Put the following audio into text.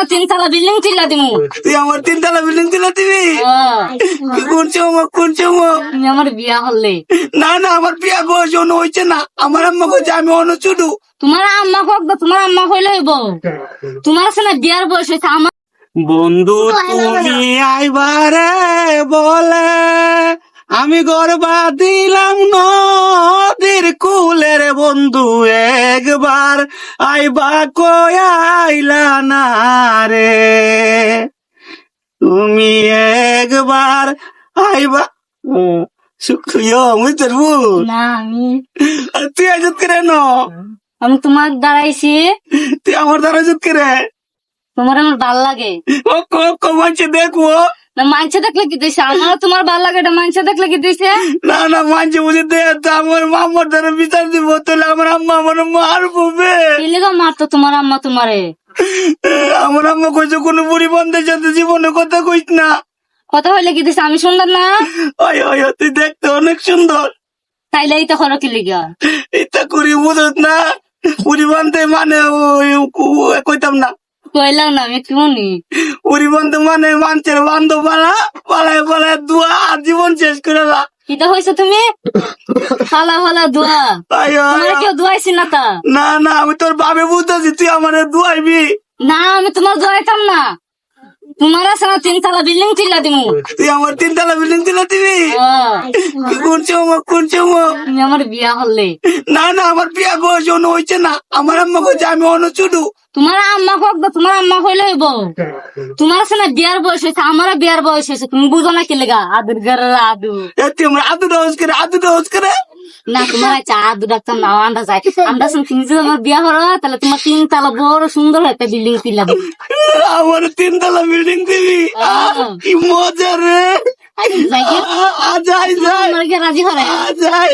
না তিনতলা বিল্ডিং তুই আমার তিনতলা বিল্ডিং তুলে দিবি? হ্যাঁ, কোন চমক কোন চমক? আমার বিয়া হলে। না না আমার বিয়া বয়স হয়েছে না। আমার আম্মা কইছে আমি ছোট তোমার আম্মা হোক বা তোমার আম্মা হইলে হইব। তোমার আছে বিয়ার বয়স হয়েছে আমার বন্ধু তুমি আইবারে বলে আমি গর্বা দিলাম কুলের বন্ধু একবার আইবা কয়াইলা না রে? তুমি একবার আইবা শুক্রিয়া তোর বোন না আমি তুই আজত করে ন? আমি তোমার দাঁড়াইছি তুই আমার দ্বারা আজত করে? তোমার আমার ভালো লাগে। ও কো কো মানছে দেখব না দেখলে কি দিছে? আমার তোমার ভালো লাগে এটা মানছে দেখলে কি দিছে? না না মানছে বুঝে দে আমার মামার দ্বারা বিচার দিব তাহলে আমার আম্মা আমার মারবো মারতো তোমার আম্মা তোমারে? আমার আম্মা কইছে কোনো বুড়ি বন্ধের সাথে জীবনে কথা কইস না। কথা হইলে কি দিছে? আমি সুন্দর না? ওই ওই তুই দেখতে অনেক সুন্দর। তাইলে এই তো করো কি লিগা? এটা করি বুঝত না। বুড়ি বান্ধে মানে কইতাম না। কইলাম না আমি শুনি। বন্ধু মানে মানুষের বান্ধব পালা পালায় পালায় দুয়া আর জীবন শেষ করে লা। কিটা হয়েছে তুমি? হালা ফালা দোয়া। তোমার কেউ দোয়াইছি না তা? না না আমি তোর বাবে বুঝতেছি তুই আমার দোয়াইবি। না আমি তোমার দোয়াইতাম না। তোমার না তিনতলা বিল্ডিং চিল্লা দিমু। তুই আমার তিনতলা বিল্ডিং তুলে দিবি? হ্যাঁ, কোন চমক কোন চমক তুমি আমার বিয়া হলে না না আমার বিয়া বয়স অন্য হয়েছে না। আমার আম্মা কইছে আমি অন্য ছোট তোমার আম্মা হোক বা তোমার আম্মা হইলে হইব। তোমার আছে বিয়ার বয়স হয়েছে আমারও বিয়ার বয়স হয়েছে। তুমি বুঝো না কি লেগা? আদুর ঘরের আদু। আমার আদু ডাউজ করে আদু ডাউজ করে। না তোমার আছে আদু ডাক্তার না আন্দাজ যায় আন্দাজ তুমি যদি আমার বিয়া হলো তাহলে তোমার তিন তালা বড় সুন্দর একটা বিল্ডিং চিল্লা আমার আমার তিনতলা বিল্ডিং দিবি? কি মজা রে। যাই যাই যাই। রাজি হরে যাই।